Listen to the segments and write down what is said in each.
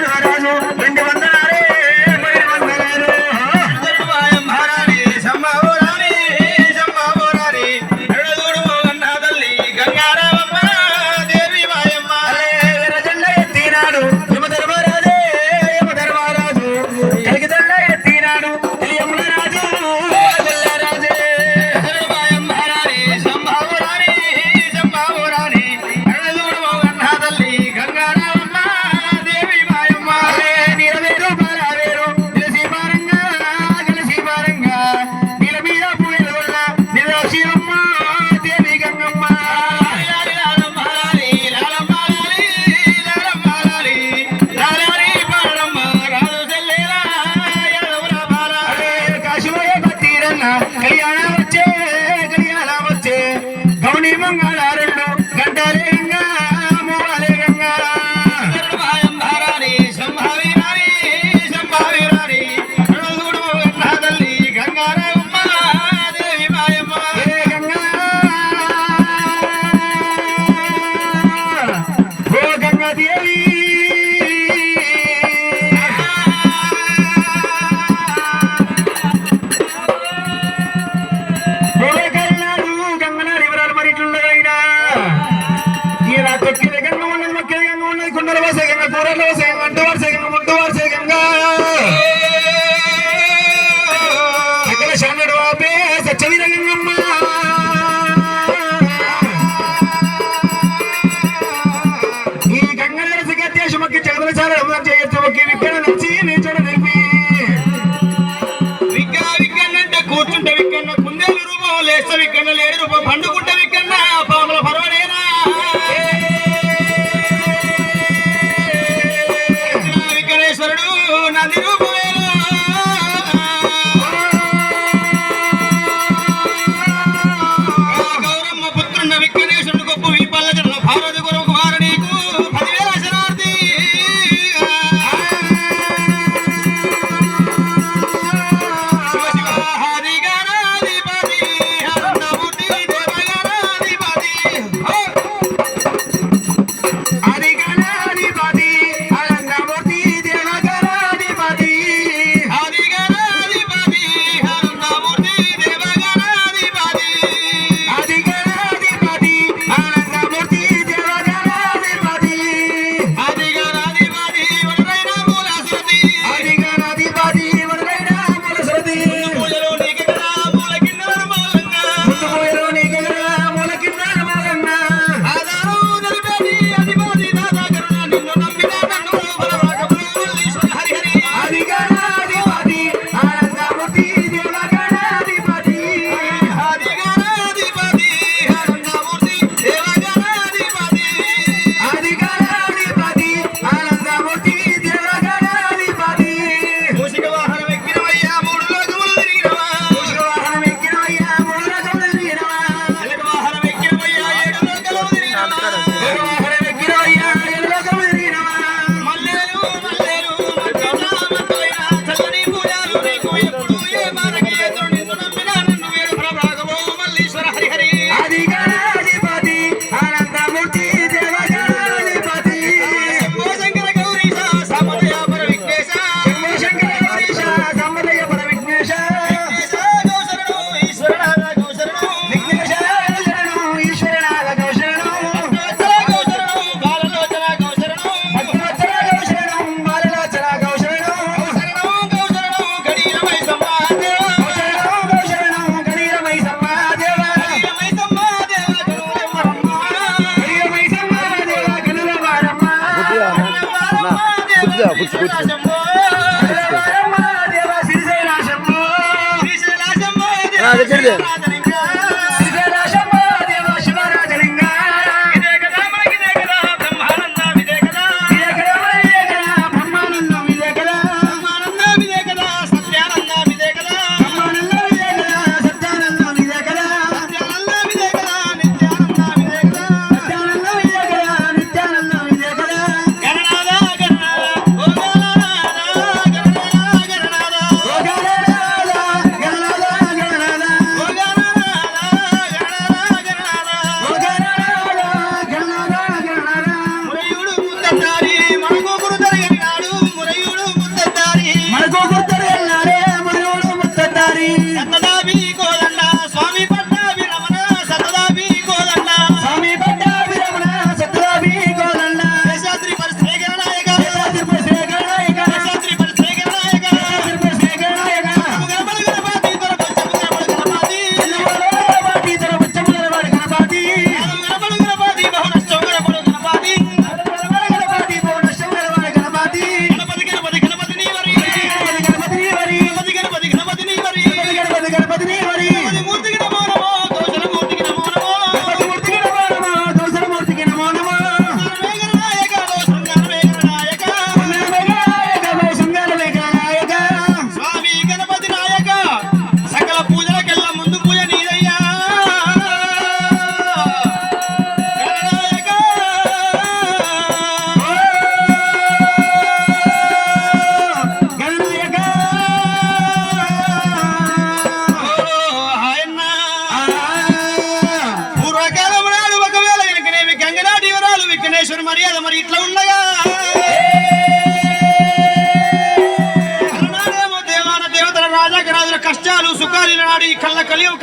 Naranjo.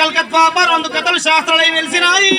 Calcutta రెండు కథలు శాస్త్రాలయం వెలిసినాయి.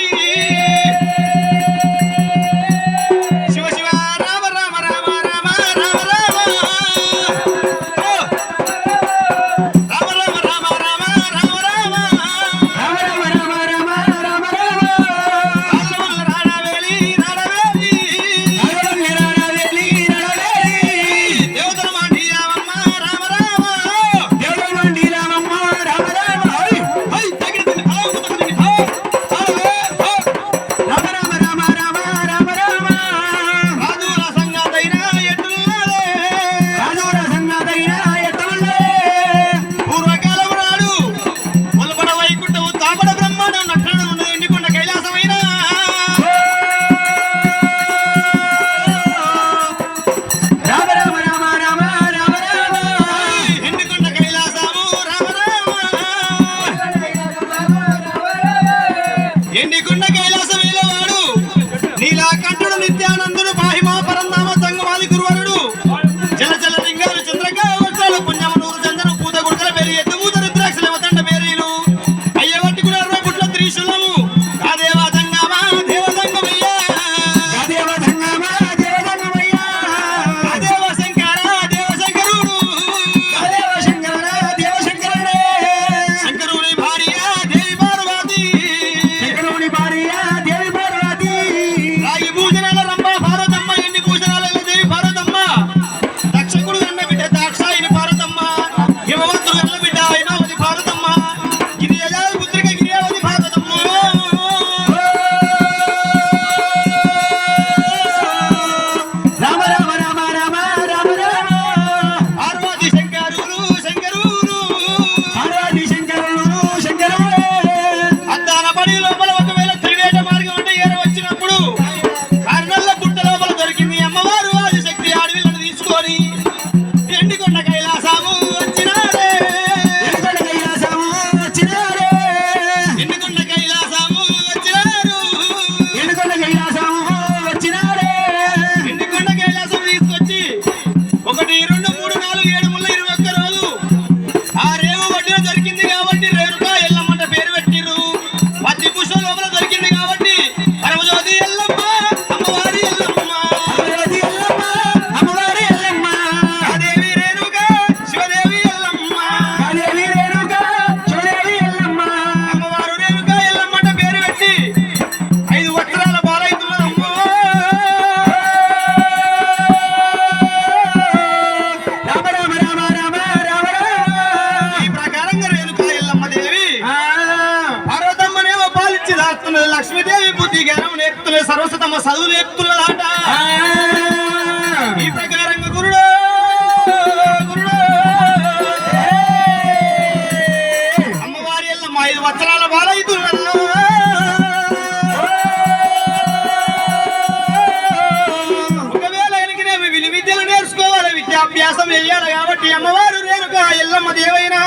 ఎల్లమ్మ దేవైనా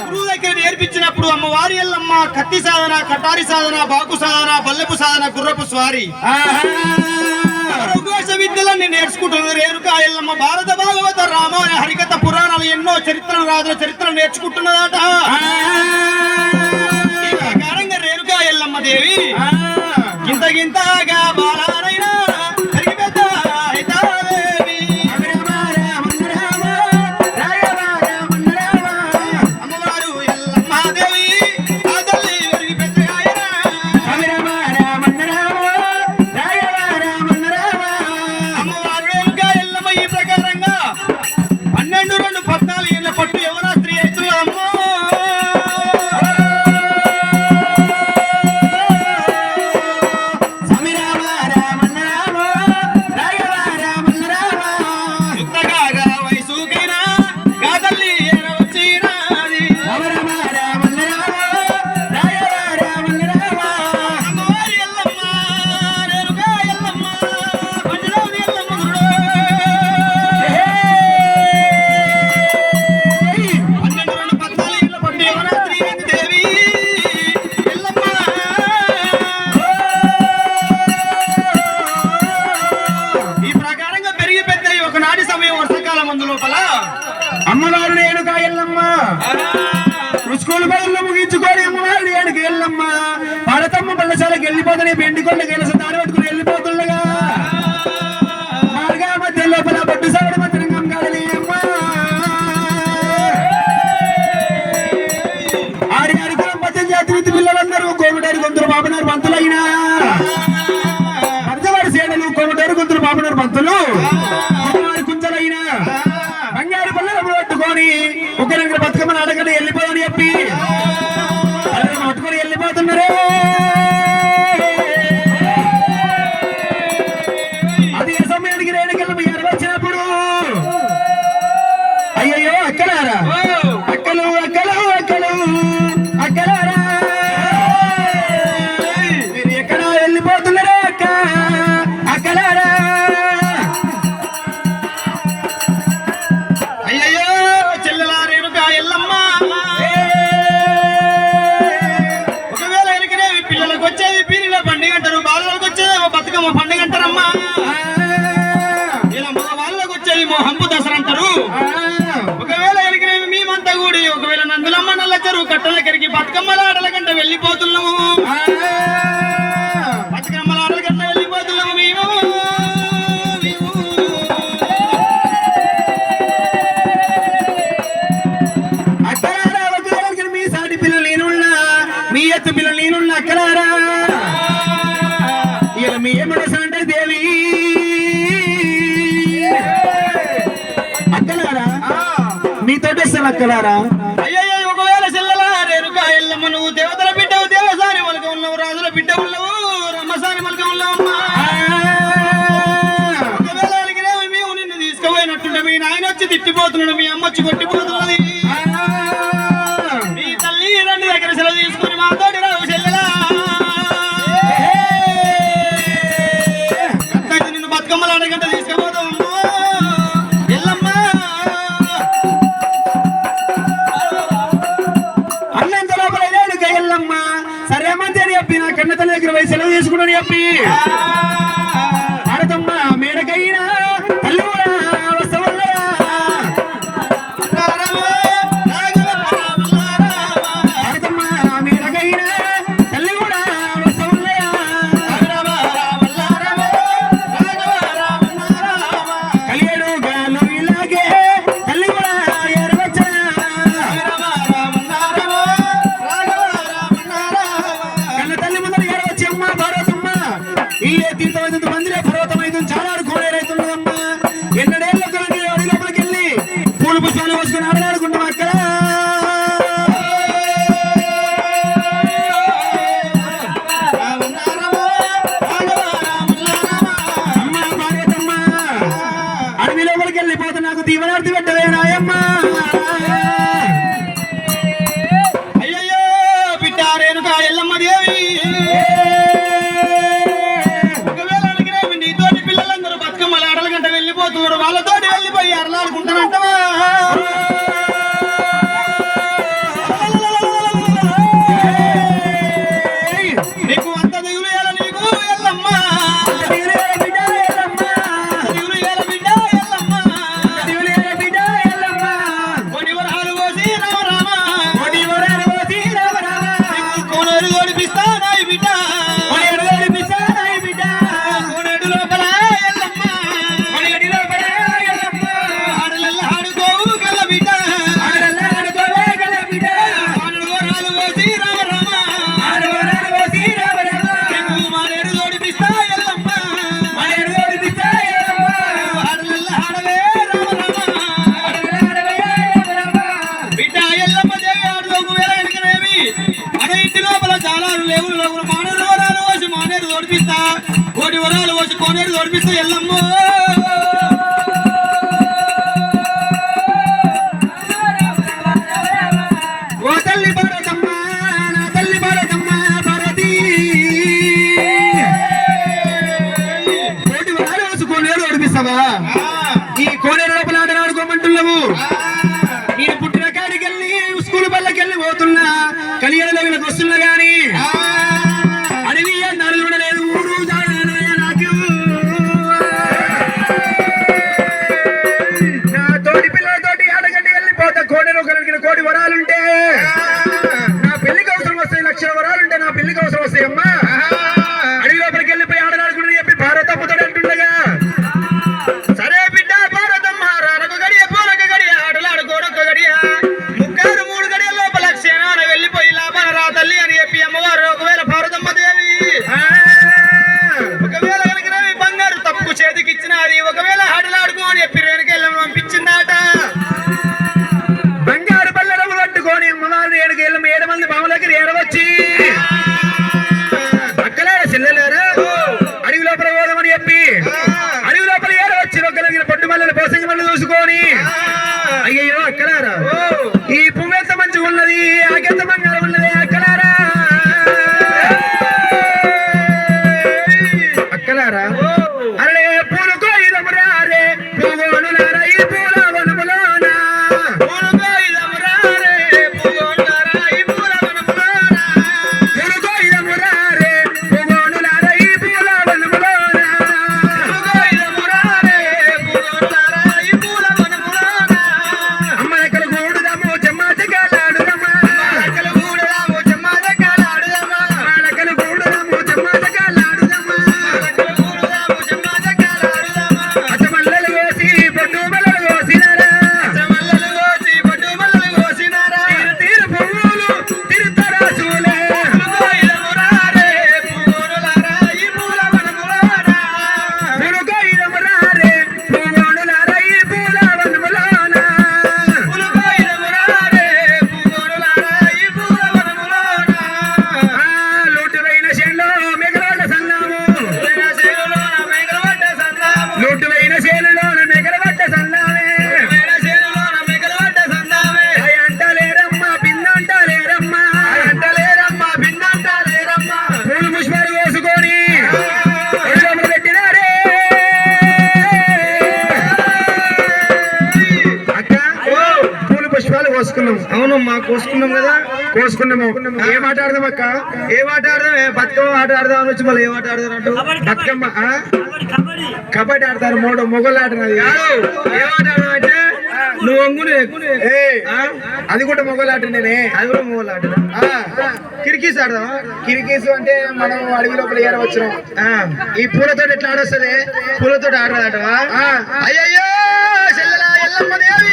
గురువు దగ్గర నేర్పించినప్పుడు అమ్మవారి ఎల్లమ్మ కత్తి సాధన కటారి సాధన బాకు సాధన బల్లెపు సాధన గుర్రపు స్వారి. విద్యలన్నీ నేర్చుకుంటుంది రేణుక ఎల్లమ్మ భారత భాగవత రామాయణ హరికథ పురాణాలు ఎన్నో చరిత్ర రాజుల చరిత్ర నేర్చుకుంటున్నదట. కారణంగా రేణుక ఎల్లమ్మ దేవి. గింత గింతగా బాలా le ganas చెల్లెలక్కలారా అయ్యయ్యో ఒకవేళ చెల్లెలా రేరుగా ఎల్లమ్మ నువ్వు దేవతల బిడ్డవు దేవసాని మలక ఉన్నావు రాజుల బిడ్డ ఉన్నావు రమ్మసాని మలక ఉన్నావు మేము నిన్ను తీసుకుపోయినట్టుంటే మీ నాయన వచ్చి తిట్టిపోతున్నాడు మీ అమ్మ వచ్చి కొట్టిపోతున్నది. మీ తల్లి రెండు దగ్గర సెలవు తీసుకుని మాతో you. es la María కోనేరు తోడిపిస్తే ఎల్లమ్మో. కోసుకున్నామమ్మా కోసుకున్నాం కదా. కోసుకున్నాము ఏ మాట ఆడదాం అక్క? ఏ మాట ఆడదాం? బతుకమ్మ ఆట ఆడదాం అని వచ్చి మళ్ళీ ఏ మాట ఆడదాం అంటూ బతుకమ్మ కబడ్డీ ఆడతారు మూడో మొగలు ఆడినది ఏ మాట నువ్వు వంగునే. అది కూడా మొగలు ఆటనేనే అది కూడా మొగలు ఆట కిరికీస్ ఆడదాం కిరికీస్ అంటే మనం అడవి లోపల ఏర వచ్చినాం ఈ పూలతో ఎట్లా ఆడొస్తుంది? పూలతో ఆడరాదటవా? అయ్యయ్యో దేవి.